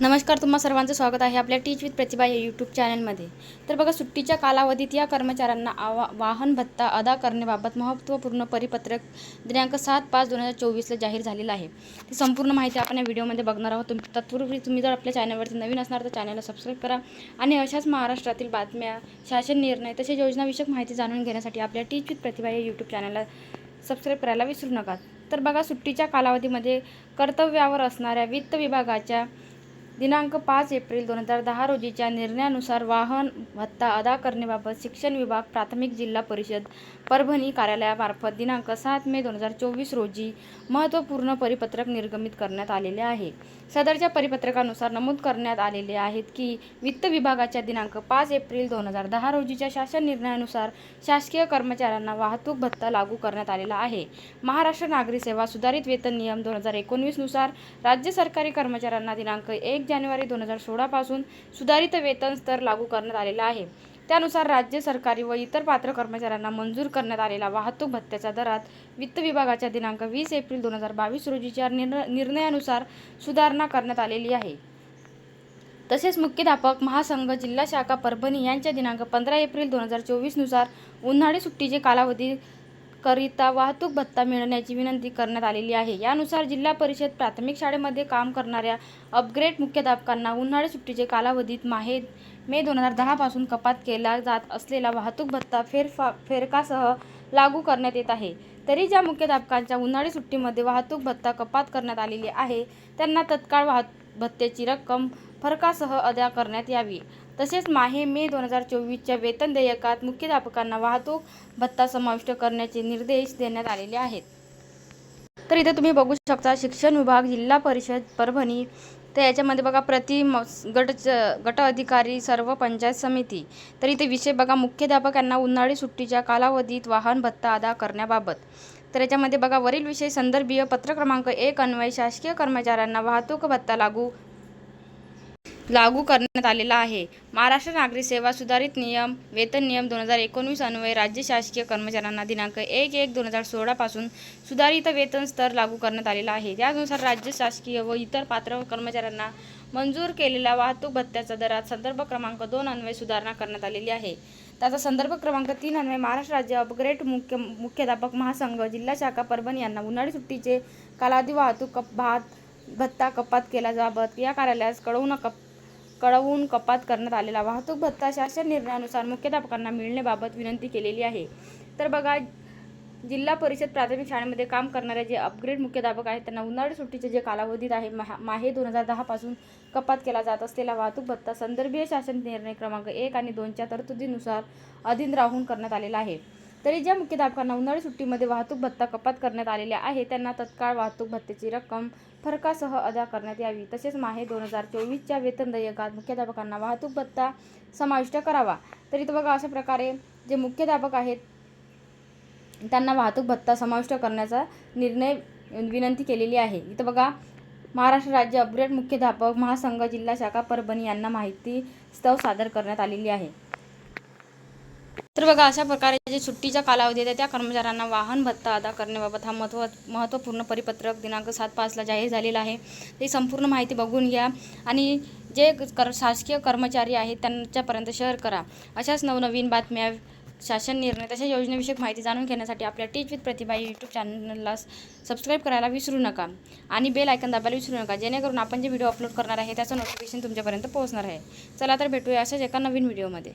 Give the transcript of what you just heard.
नमस्कार तुम्हा सर्वांचं स्वागत आहे आपल्या टीच विथ प्रतिभा या यूट्यूब चॅनलमध्ये तर बघा सुट्टीच्या कालावधीत या कर्मचाऱ्यांना आवा वाहन भत्ता अदा करण्याबाबत महत्त्वपूर्ण परिपत्रक दिनांक सात पाच दोन हजार चोवीसला जाहीर झालेलं आहे. ती संपूर्ण माहिती आपण या व्हिडिओमध्ये बघणार आहोत. तुम तत्पूर्वी तुम्ही जर आपल्या चॅनलवरती नवीन असणार तर चॅनलला सबस्क्राईब करा आणि अशाच महाराष्ट्रातील बातम्या शासन निर्णय तसेच योजनाविषयक माहिती जाणून घेण्यासाठी आपल्या टीच विथ प्रतिभा या यूट्यूब चॅनलला सबस्क्राईब करायला विसरू नका. तर बघा सुट्टीच्या कालावधीमध्ये कर्तव्यावर असणाऱ्या वित्त विभागाच्या दिनांक पाच एप्रिल दोन हजार दहा रोजीच्या निर्णयानुसार वाहन भत्ता अदा करण्याबाबत शिक्षण विभाग प्राथमिक जिल्हा परिषद परभणी कार्यालयामार्फत दिनांक सात मे दोन हजार चोवीस रोजी महत्त्वपूर्ण परिपत्रक निर्गमित करण्यात आलेले आहे. सदरच्या परिपत्रकानुसार नमूद करण्यात आलेले आहेत की वित्त विभागाच्या दिनांक पाच एप्रिल दोन हजार दहा रोजीच्या शासन निर्णयानुसार शासकीय कर्मचाऱ्यांना वाहतूक भत्ता लागू करण्यात आलेला आहे. महाराष्ट्र नागरी सेवा सुधारित वेतन नियम दोन हजार एकोणवीसनुसार राज्य सरकारी कर्मचाऱ्यांना दिनांक एक जानेवारी दोन हजार सोळापासून सुधारित वेतन स्तर लागू करण्यात आलेला आहे. त्यानुसार राज्य सरकारी व इतर पात्र कर्मचाऱ्यांना मंजूर करण्यात आलेला वाहतूक भत्त्याच्या दरात वित्त विभागाच्या दिनांक वीस एप्रिल दोन हजार बावीस रोजीच्या निर्णयानुसार सुधारणा करण्यात आलेली आहे. तसेच मुख्याध्यापक महासंघ जिल्हा शाखा परभणी यांच्या दिनांक पंधरा एप्रिल दोन हजार चोवीसनुसार उन्हाळी सुट्टीचे कालावधी करिता वाहतूक भत्ता मिळण्याची विनंती करण्यात आलेली आहे. यानुसार जिल्हा परिषद प्राथमिक शाळेमध्ये काम करणाऱ्या अपग्रेड मुख्याध्यापकांना उन्हाळी सुट्टीचे कालावधीत माहे मे दोन हजार दहापासून कपात केला जात असलेला वाहतूक भत्ता फेरफा फेरकासह लागू करण्यात येत आहे. तरी ज्या मुख्याध्यापकांच्या उन्हाळी सुट्टीमध्ये वाहतूक भत्ता कपात करण्यात आलेली आहे त्यांना तत्काळ वाहत भत्त्याची रक्कम फरकासह अदा करण्यात यावी. तसेच माहे मे दोन हजार चोवीसच्या वेतन देयकात मुख्याध्यापकांना वाहतूक भत्ता समाविष्ट करण्याचे निर्देश देण्यात आलेले आहेत. तर इथे तुम्ही बघू शकता शिक्षण विभाग जिल्हा परिषद परभणी तर याच्यामध्ये बघा प्रति म गट गट अधिकारी सर्व पंचायत समिती. तर इथे विषय बघा मुख्याध्यापक यांना उन्हाळी सुट्टीच्या कालावधीत वाहन भत्ता अदा करण्याबाबत. तर याच्यामध्ये बघा वरील विषय संदर्भीय पत्र क्रमांक एक अन्वय शासकीय कर्मचाऱ्यांना वाहतूक भत्ता लागू लागू करण्यात आलेला आहे. महाराष्ट्र नागरी सेवा सुधारित नियम वेतन नियम दोन हजार एकोणवीस अन्वये राज्य शासकीय कर्मचाऱ्यांना दिनांक एक एक दोन हजार सोळापासून सुधारित वेतन स्तर लागू करण्यात आलेला आहे. त्यानुसार राज्य शासकीय व इतर पात्र कर्मचाऱ्यांना मंजूर केलेल्या वाहतूक भत्त्याच्या दरात संदर्भ क्रमांक दोन अन्वये सुधारणा करण्यात आलेली आहे. त्याचा संदर्भ क्रमांक तीन अन्वये महाराष्ट्र राज्य अपग्रेड मुख्य मुख्याध्यापक महासंघ जिल्हा शाखा परभणी यांना उन्हाळी सुट्टीचे कालावधी वाहतूक कप भात भत्ता कपात केला जाबाबत या कार्यालयास कळवून कप कळवून कपात करण्यात आलेला. वाहतूक भत्ता शासन निर्णयानुसार मुख्याध्यापकांना मिळण्याबाबत विनंती केलेली आहे. तर बघा जिल्हा परिषद प्राथमिक शाळेमध्ये काम करणारे जे अपग्रेड मुख्याध्यापक आहेत त्यांना उन्हाळी सुट्टीचे जे कालावधीत आहे महा माहे दोन हजार दहापासून कपात केला जात असलेला वाहतूक भत्ता संदर्भीय शासन निर्णय क्रमांक एक आणि दोनच्या तरतुदीनुसार अधीन राहून करण्यात आलेला आहे. तरी ज्या मुख्याध्यापकांना उन्हाळी सुट्टीमध्ये वाहतूक भत्ता कपात करण्यात आलेल्या आहे त्यांना तत्काळ वाहतूक भत्त्याची रक्कम फरकासह अदा करण्यात यावी. तसेच माहे दोन हजार चोवीसच्या वेतन देयकात मुख्याध्यापकांना वाहतूक भत्ता समाविष्ट करावा. तर बघा अशा प्रकारे जे मुख्याध्यापक आहेत त्यांना वाहतूक भत्ता समाविष्ट करण्याचा निर्णय विनंती केलेली आहे. इथं बघा महाराष्ट्र राज्य अपग्रेड मुख्याध्यापक महासंघ जिल्हा शाखा परभणी यांना माहिती स्तव सादर करण्यात आलेली आहे. तर बघा अशा प्रकारे जे सुट्टीच्या कालावधी आहे त्या कर्मचाऱ्यांना वाहन भत्ता अदा करण्याबाबत हा महत्त्व महत्त्वपूर्ण परिपत्रक दिनांक सात पाचला जाहीर झालेला आहे. ते संपूर्ण माहिती बघून घ्या आणि जे कर शासकीय कर्मचारी आहेत त्यांच्यापर्यंत शेअर करा. अशाच नवनवीन बातम्या शासन निर्णय तशा योजनेविषयक माहिती जाणून घेण्यासाठी आपल्या टीच विथ प्रतिभा यूट्यूब चॅनलला सबस्क्राईब करायला विसरू नका आणि बेल आयकन दाबायला विसरू नका. जेणेकरून आपण जे व्हिडिओ अपलोड करणार आहे त्याचं नोटिफिकेशन तुमच्यापर्यंत पोहोचणार आहे. चला तर भेटूया अशाच एका नवीन व्हिडिओमध्ये